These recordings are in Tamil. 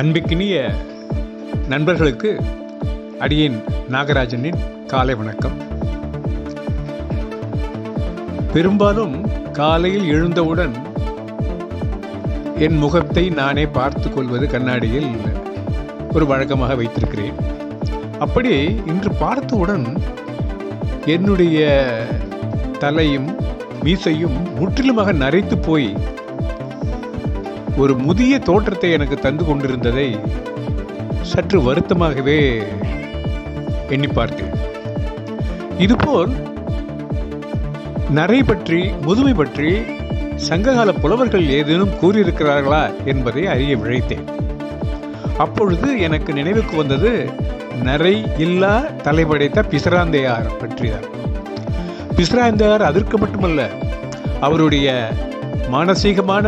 அன்பிக்கினிய நண்பர்களுக்கு அடியேன் நாகராஜனின் காலை வணக்கம். பெரும்பாலும் காலையில் எழுந்தவுடன் என் முகத்தை நானே பார்த்து கொள்வது கண்ணாடியில் ஒரு வழக்கமாக வைத்திருக்கிறேன். அப்படி இன்று பார்த்தவுடன் என்னுடைய தலையும் மீசையும் முற்றிலுமாக நரைத்து போய் ஒரு முதிய தோற்றத்தை எனக்கு தந்து கொண்டிருந்ததை சற்று வருத்தமாகவே எண்ணி பார்த்தேன். இதுபோல் நரை பற்றி முதுமை பற்றி சங்ககால புலவர்கள் ஏதேனும் கூறியிருக்கிறார்களா என்பதை அறிய விழைத்தேன். அப்பொழுது எனக்கு நினைவுக்கு வந்தது நரை இல்லா தலைபடைத்த பிசராந்தையார் பற்றிதான். பிசராந்தையார் அதற்கு மட்டுமல்ல அவருடைய மானசீகமான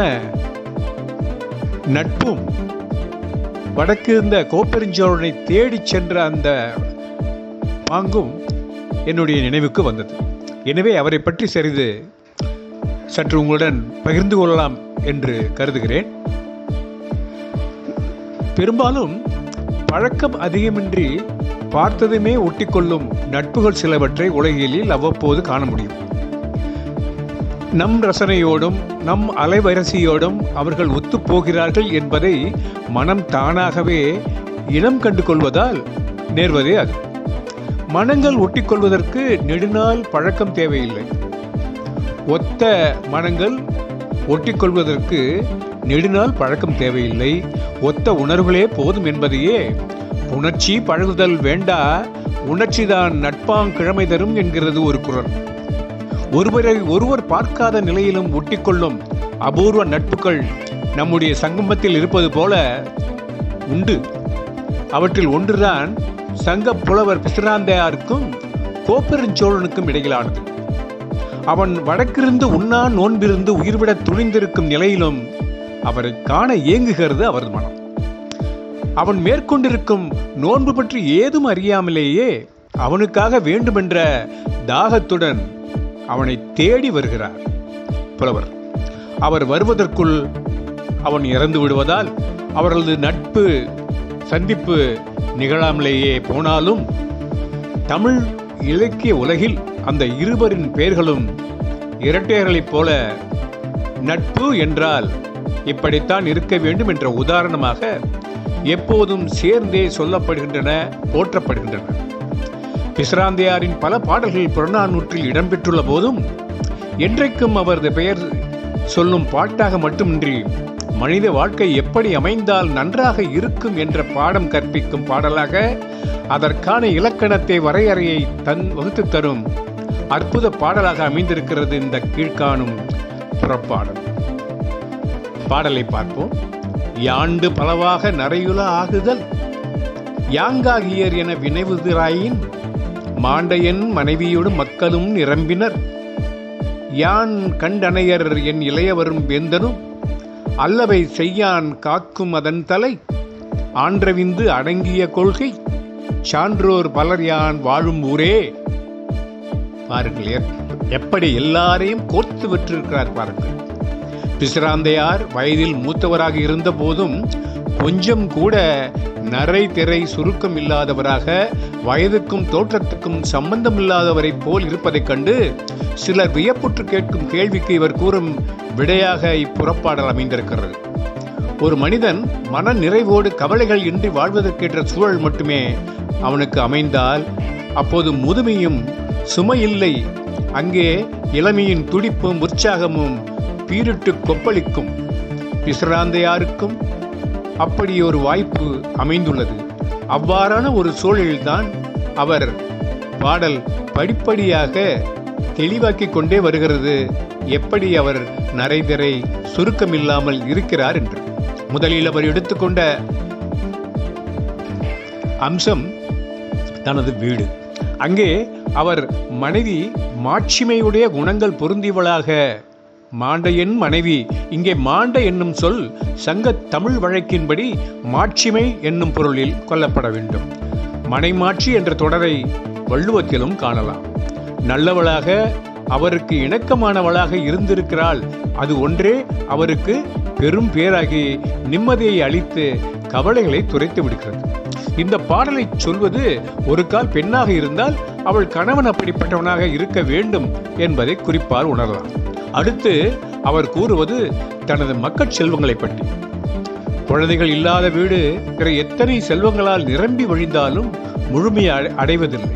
நட்பும். வடக்கு இருந்த கோப்பெருஞ்சோழனை தேடிச் சென்ற அந்த பாங்கும் என்னுடைய நினைவுக்கு வந்தது. எனவே அவரை பற்றி சிறிது சற்று உங்களுடன் பகிர்ந்து கொள்ளலாம் என்று கருதுகிறேன். பெரும்பாலும் பழக்கம் அதிகமின்றி பார்த்ததுமே ஒட்டிக்கொள்ளும் நட்புகள் சிலவற்றை உலகியலில் அவ்வப்போது காண முடியும். நம் ரசனையோடும் நம் அலைவரிசையோடும் அவர்கள் ஒத்துப்போகிறார்கள் என்பதை மனம் தானாகவே இனம் கண்டு கொள்வதால் நேர்வதே அது. மனங்கள் ஒட்டிக்கொள்வதற்கு நெடுநாள் பழக்கம் தேவையில்லை. ஒத்த மனங்கள் ஒட்டிக்கொள்வதற்கு நெடுநாள் பழக்கம் தேவையில்லை. ஒத்த உணர்வுகளே போதும் என்பதையே உணர்ச்சி பழகுதல் வேண்டா உணர்ச்சிதான் நட்பாங் கிழமை தரும் என்கிறது ஒரு குரல். ஒருவரை ஒருவர் பார்க்காத நிலையிலும் ஒட்டிக்கொள்ளும் அபூர்வ நட்புகள் நம்முடைய சங்கமத்தில் இருப்பது போல உண்டு. அவற்றில் ஒன்றுதான் சங்க புலவர் பிசிராந்தையாருக்கும் கோப்பெருஞ்சோழனுக்கும் இடையிலானது. அவன் வடக்கிருந்து உண்ணா நோன்பிருந்து உயிர்விட துணிந்திருக்கும் நிலையிலும் அவரை காண ஏங்குகிறது அவரது மனம். அவன் மேற்கொண்டிருக்கும் நோன்பு பற்றி ஏதும் அறியாமலேயே அவனுக்காக வேண்டுமென்ற தாகத்துடன் அவனை தேடி வருகிறார். புலவர் அவர் வருவதற்குள் அவன் இறந்து விடுவதால் அவர்களது நட்பு சந்திப்பு நிகழாமலேயே போனாலும் தமிழ் இலக்கிய உலகில் அந்த இருவரின் பெயர்களும் இரட்டையர்களைப் போல நட்பு என்றால் இப்படித்தான் இருக்க வேண்டும் என்ற உதாரணமாக எப்போதும் சேர்ந்தே சொல்லப்படுகின்றன போற்றப்படுகின்றன. பிசிராந்தையாரின் பல பாடல்கள் புறநானூற்றில் இடம்பெற்றுள்ள போதும் என்றைக்கும் அவரது பெயர் சொல்லும் பாட்டாக மட்டுமின்றி மனித வாழ்க்கை எப்படி அமைந்தால் நன்றாக இருக்கும் என்ற பாடம் கற்பிக்கும் பாடலாக அதற்கான இலக்கணத்தை வரையறையை தன் வகுத்து தரும் அற்புத பாடலாக அமைந்திருக்கிறது இந்த கீழ்காணும் புறப்பாடல். பாடலை பார்ப்போம். யாண்டு பலவாக நரையுல ஆகுதல் யாங்காகியர் என வினைவுதிராயின் மாண்டையன் மனைவியோடு மக்களும் நிரம்பினர். யான் கண்டனையர் என் இளையவரும் வேந்தனும் அல்லவை செய்யான் காக்கும் அதன் தலை? ஆன்றவிந்து அடங்கிய கொள்கை? சான்றோர் பலர் யான் வாழும் ஊரே? பாருங்கள் எப்படி எல்லாரையும் கோர்த்து விட்டிருக்கிறார் பாருங்கள். பிசிராந்தையார் வயதில் மூத்தவராக இருந்த போதும் கொஞ்சம் கூட நரை திரை சுருக்கம் இல்லாதவராக வயதுக்கும் தோற்றத்துக்கும் சம்பந்தமில்லாதவரைப் போல் இருப்பதைக் கண்டு சிலர் வியப்புற்று கேட்கும் கேள்விக்கு இவர் கூறும் விடையாக இப்புறப்பாடல் அமைந்திருக்கிறது. ஒரு மனிதன் மன நிறைவோடு கவலைகள் இன்றி வாழ்வதற்கேற்ற சூழல் மட்டுமே அவனுக்கு அமைந்தால் அப்போது முதுமையும் சுமையில்லை. அங்கே இளமையின் துடிப்பும் உற்சாகமும் பீரிட்டு கொப்பளிக்கும். பிசிராந்தையாருக்கும் அப்படி ஒரு வாய்ப்பு அமைந்துள்ளது. அவ்வாறான ஒரு சூழலில்தான் அவர் பாடல் படிப்படியாக தெளிவாக்கிக் கொண்டே வருகிறது. எப்படி அவர் நரைதிரை சுருக்கமில்லாமல் இருக்கிறார் என்று. முதலில் அவர் எடுத்துக்கொண்ட அம்சம் தனது வீடு. அங்கே அவர் மனைவி மாட்சிமையுடைய குணங்கள் பொருந்தியவளாக மாண்டையன் மனைவி இங்கே மாண்ட என்னும் சொல் சங்க தமிழ் வழக்கின்படி மாட்சிமை என்னும் பொருளில் கொல்லப்பட வேண்டும். மனைமாட்சி என்ற தொடரை வள்ளுவத்திலும் காணலாம். நல்லவளாக அவருக்கு இணக்கமானவளாக இருந்திருக்கிறாள். அது ஒன்றே அவருக்கு பெரும் பேராகி நிம்மதியை அளித்து கவலைகளை துரைத்து விடுகிறது. இந்த பாடலை சொல்வது ஒரு கால் பெண்ணாக இருந்தால் அவள் கணவன் அப்படிப்பட்டவனாக இருக்க வேண்டும் என்பதை குறிப்பால் உணரலாம். அடுத்து அவர் கூறுவது தனது மக்கள் செல்வங்களை பற்றி. குழந்தைகள் இல்லாத வீடு பிற எத்தனை செல்வங்களால் நிரம்பி வழிந்தாலும் முழுமையை அடை- அடைவதில்லை.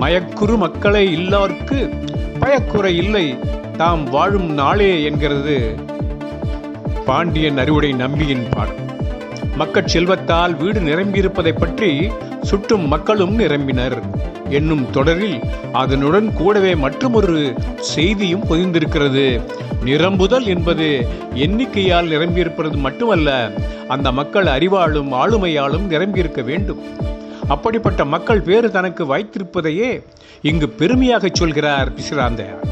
மயக்குறு மக்களை இல்லார்க்கு பயக்குறை இல்லை. தாம் வாழும் நாளே என்கிறது பாண்டியன் அறிவுடை நம்பியின் பாடல் மக்கட் செல்வத்தால் வீடு நிரம்பியிருப்பதை பற்றி சுற்றும் மக்களும் நிரம்பினர். என்னும் தொடரில் அதனுடன் கூடவே மற்றொரு செய்தியும் பொதிந்திருக்கிறது. நிரம்புதல் என்பது எண்ணிக்கையால் நிரம்பியிருப்பது மட்டுமல்ல அந்த மக்கள் அறிவாலும் ஆளுமையாலும் நிரம்பியிருக்க வேண்டும். அப்படிப்பட்ட மக்கள் பேறு தனக்கு வாய்த்திருப்பதையே இங்கு பெருமையாகச் சொல்கிறார் பிசிராந்தையார்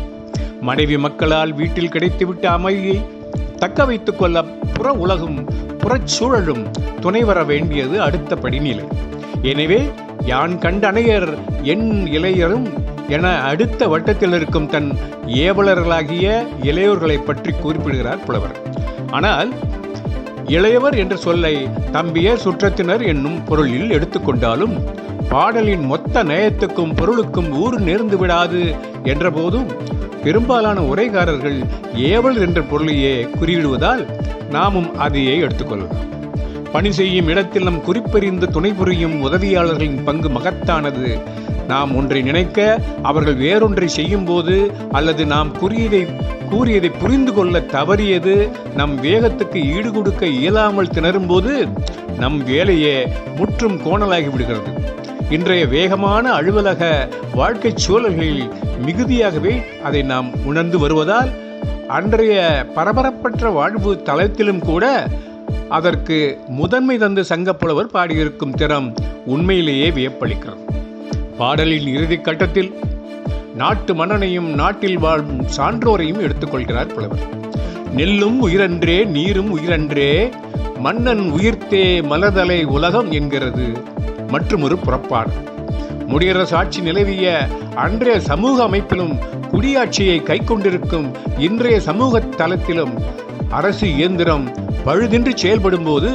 மனைவி மக்களால் வீட்டில் கிடைத்துவிட்ட அமைதியை தக்க வைத்துக் கொள்ள புற உலகும் புறச்சூழலும் துணை வர வேண்டியது அடுத்த படிநிலை. எனவே யான் கண்டனையர் என் இளையரும் என அடுத்த வட்டத்தில் இருக்கும் தன் ஏவலர்களாகிய இளையோர்களை பற்றி குறிப்பிடுகிறார் புலவர். ஆனால் இளையவர் என்ற சொல்லை தம்பியர் சுற்றத்தினர் என்னும் பொருளில் எடுத்துக்கொண்டாலும் பாடலின் மொத்த நயத்துக்கும் பொருளுக்கும் ஊறு நேர்ந்து விடாது என்றபோதும் பெரும்பாலான உரைகாரர்கள் ஏவல் என்ற பொருளையே குறியிடுவதால் நாமும் அதையே எடுத்துக்கொள்ளலாம் பணி செய்யும் இடத்தில் நம் குறிப்பறிந்து துணை புரியும் உதவியாளர்களின் பங்கு மகத்தானது. நாம் ஒன்றை நினைக்க அவர்கள் வேறொன்றை செய்யும்போது அல்லது நாம் கூறியதை கூறியதை புரிந்து கொள்ள தவறியது நம் வேகத்துக்கு ஈடுகொடுக்க இயலாமல் திணறும்போது நம் வேலையே முற்றும் கோணலாகி விடுகிறது. இன்றைய வேகமான அலுவலக வாழ்க்கைச் சூழல்களில் மிகுதியாகவே அதை நாம் உணர்ந்து வருவதால் அன்றைய பரபரப்பற்ற வாழ்வு தளத்திலும் கூட அதற்கு முதன்மை தந்து சங்கப்புலவர் பாடியிருக்கும் திறம் உண்மையிலேயே வியப்பளிக்கிறது. பாடலின் இறுதிக் கட்டத்தில் நாட்டு மன்னனையும் நாட்டில் வாழும் சான்றோரையும் எடுத்துக்கொள்கிறார் புலவர். நெல்லும் உயிரன்றே நீரும் உயிரன்றே மன்னன் உயிர்த்தே மலதலை உலகம் என்கிறது. மற்றுமொரு புறப்பாடு. முடியரசு ஆட்சி நிலவிய அன்றைய சமூக அமைப்பிலும் குடியாட்சியை கைக்கொண்டிருக்கும் இன்றைய சமூக தளத்திலும் அரசு இயந்திரம் பழுதின்றி செயல்படும் போது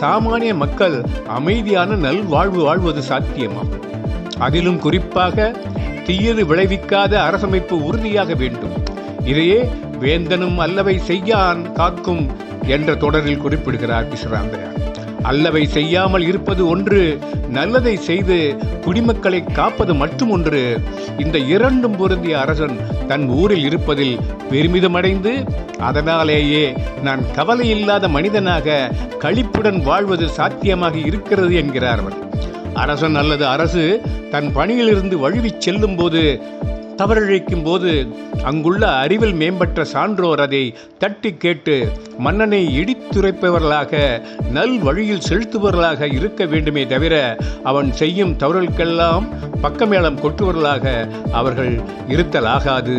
சாமானிய மக்கள் அமைதியான நல்வாழ்வு வாழ்வது சாத்தியமாகும். அதிலும் குறிப்பாக தீயது விளைவிக்காத அரசமைப்பு உறுதியாக வேண்டும். இதையே வேந்தனும் அல்லவை செய்யான் காக்கும் என்ற தொடரில் குறிப்பிடுகிறார் பிசுராந்தையார் அல்லவை செய்யாமல் இருப்பது ஒன்று நல்லதை செய்து குடிமக்களை காப்பது மட்டும் ஒன்று. இந்த இரண்டும் பொருந்திய அரசன் தன் ஊரில் இருப்பதில் பெருமிதமடைந்து அதனாலேயே நான் கவலை இல்லாத மனிதனாக களிப்புடன் வாழ்வது சாத்தியமாக இருக்கிறது என்கிறார் அவர். அரசன் அல்லது அரசு தன் பணியிலிருந்து வழுவிச் செல்லும் போது தவறிழைக்கும் போது அங்குள்ள அறிவில் மேம்பட்ட சான்றோர் அதை தட்டி கேட்டு மன்னனை இடித்துரைப்பவர்களாக நல் வழியில் செலுத்துபவர்களாக இருக்க வேண்டுமே தவிர அவன் செய்யும் தவறுகளுக்கெல்லாம் பக்கமேளம் கொட்டுவர்களாக அவர்கள் இருத்தலாகாது.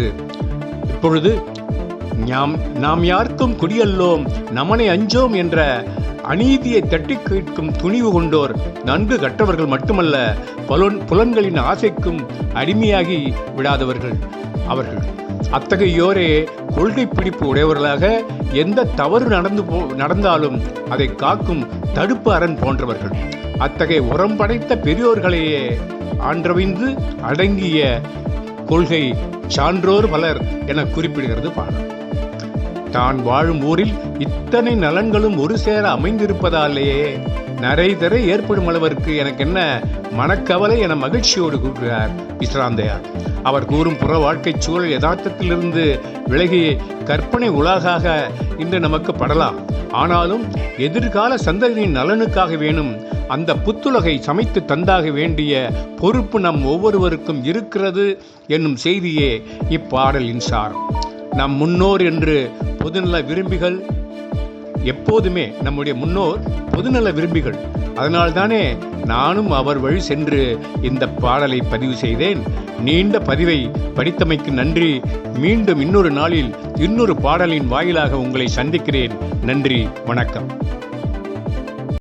இப்பொழுது நாம் நாம் யாருக்கும் குடியல்லோம் நமனை அஞ்சோம் என்ற அநீதியை தட்டி கேட்கும் துணிவு கொண்டோர் நன்கு கற்றவர்கள் மட்டுமல்ல புலன் புலன்களின் ஆசைக்கும் அடிமையாகி விடாதவர்கள் அவர்கள். அத்தகையோரே கொள்கை பிடிப்பு உடையவர்களாக எந்த தவறு நடந்து போ நடந்தாலும் அதை காக்கும் தடுப்பு அரண் போன்றவர்கள். அத்தகைய உரம் படைத்த பெரியோர்களையே ஆன்றவிந்து அடங்கிய கொள்கை சான்றோர் பலர் என குறிப்பிடுகிறது பாடல். தான் வாழும் ஊரில் இத்தனை நலன்களும் ஒரு சேர அமைந்திருப்பதாலேயே. நரை தரை ஏற்படும் அளவிற்கு எனக்கு என்ன மனக்கவலை என மகிழ்ச்சியோடு கூறுகிறார் விஸ்ராந்தையார். அவர் கூறும் புற வாழ்க்கைச் சூழல் யதார்த்தத்திலிருந்து விலகி கற்பனை உலகாக இன்று நமக்கு படலாம். ஆனாலும் எதிர்கால சந்ததியின் நலனுக்காக வேணும் அந்த புத்துலகை சமைத்து தந்தாக வேண்டிய பொறுப்பு நம் ஒவ்வொருவருக்கும் இருக்கிறது என்னும் செய்தியே இப்பாடலின் சாரம். நம் முன்னோர் என்று பொதுநல விரும்பிகள் எப்போதுமே நம்முடைய முன்னோர் பொதுநல விரும்பிகள். அதனால்தானே நானும் அவர் வழி சென்று இந்த பாடலை பதிவு செய்தேன். நீண்ட பதிவை படித்தமைக்கு நன்றி. மீண்டும் இன்னொரு நாளில் இன்னொரு பாடலின் வாயிலாக உங்களை சந்திக்கிறேன். நன்றி வணக்கம்.